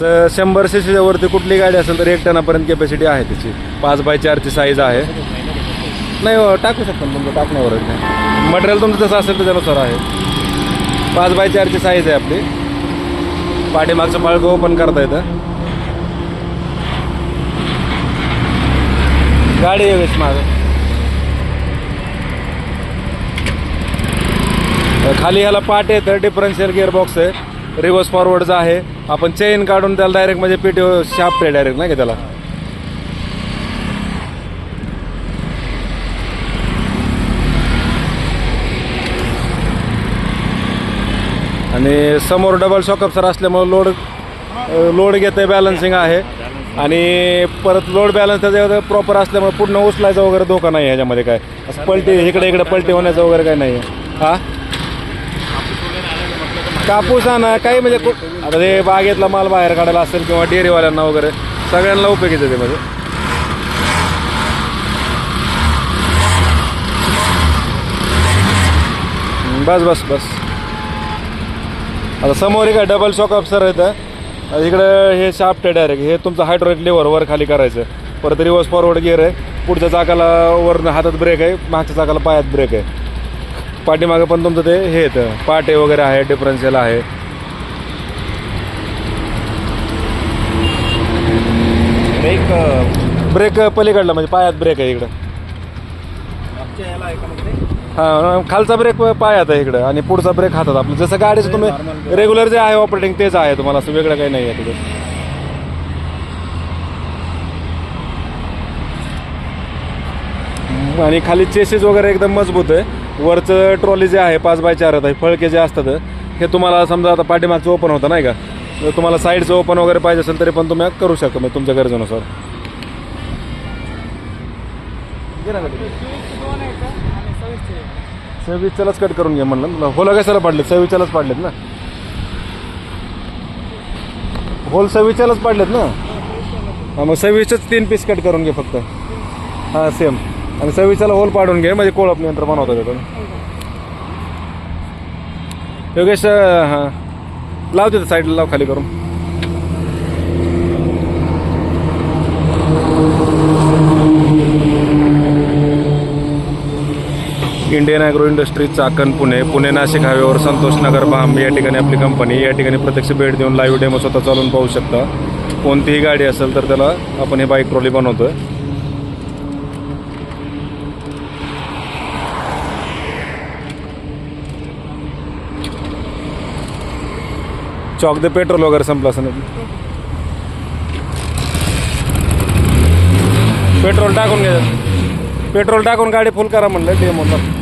तर शंभर सी सीच्यावरती कुठली गाडी असेल तर एक टनापर्यंत कॅपॅसिटी आहे त्याची पाच बाय चारची साईज आहे. नाही हो, टाकू शकता तुमचं टाकण्यावरच नाही. मटेरियल तुमचं जसं असेल त्याच्यानुसार आहे. पाच बाय चारची साईज आहे आपली. पाठीमागचं माळगं ओपन करता येतं. गाडी आहे मागं. खाली ह्याला पाट येतं डिफरन्शियल गिअर बॉक्स आहे. रिव्हर्स फॉरवर्डचं आहे. आपण चेन काढून त्याला डायरेक्ट म्हणजे पीटी शाफ्ट आहे डायरेक्ट नाही का त्याला? आणि समोर डबल शॉकअप सर असल्यामुळं लोड लोड घेतं बॅलन्सिंग आहे. आणि परत लोड बॅलन्स त्याच्या प्रॉपर असल्यामुळे पूर्ण उचलायचा वगैरे धोका नाही आहे ह्याच्यामध्ये काय. असं पलटी इकडे इकडे पलटी होण्याचं वगैरे काही नाही आहे हां? कापूस आणा काही म्हणजे कु- आता ते बागेतला माल बाहेर काढायला असेल किंवा डेअरीवाल्यांना वगैरे सगळ्यांना उपयोगीच येते ते म्हणजे. बस बस बस. आता समोर एक डबल शॉक अप्सर येतं इकडं हे शाफ्ट आहे डायरेक्ट हे तुमचं हायड्रोलिक लेवर वर खाली करायचं. परत रिव्हर्स फॉरवर्ड गिअर आहे. पुढच्या चाकाला वर हातात ब्रेक आहे. मागच्या चाकाला पायात ब्रेक आहे. पाठीमागं पण तुमचं ते हे येतं. पाटे वगैरे आहे डिफरन्शियल आहे. ब्रेक ब्रेक पलीकडला म्हणजे पायात ब्रेक आहे इकडं. हां खालचा ब्रेक पायात आहे इकडं आणि पुढचा ब्रेक हातात. आपलं जसं गाडीचं तुम्ही रेग्युलर जे आहे ऑपरेटिंग तेच आहे तुम्हाला असं वेगळं काही नाही आहे तिथे आणि खाली चेसेस वगैरे एकदम मजबूत आहे. वरचं ट्रॉली जे आहे पाच बाय चार आहे फळके जे असतात हे तुम्हाला समजा आता पाठीमागचं ओपन होतं नाही का? जर तुम्हाला साईडचं ओपन वगैरे पाहिजे असेल तरी पण तुम्ही करू शकता म्हणजे तुमच्या गरजेनुसार. सव्वीसच्यालाच कट करून घे म्हणलं. होला कशाला पाडलेत? सव्वीसच्यालाच पाडलेत ना? होल सव्वीसच्यालाच पाडलेत ना? हां मग सव्वीसच्याच तीन पीस कट करून घे फक्त. हां सेम आणि सव्वीसच्याला होल पाडून घे म्हणजे कोळप यंत्र बनवतं त्यातून योगेश हां. लाव तिथं साईडला लाव खाली करून. Indian agro industry Chakan Pune. Pune Nashik हायवेवर संतोष नगर बाम या ठिकाणी आपली कंपनी या ठिकाणी प्रत्यक्ष भेट देऊन लाईव्ह डेमो स्वतः चालवून पाहू शकता. कोणतीही गाडी असेल तर त्याला आपण हे बाईक ट्रॉली बनवतोय. चॉक दे पेट्रोल वगैरे संपलं असं पेट्रोल टाकून घ्या. पेट्रोल टाकून गाडी फुल करा म्हणलं ते म्हणलं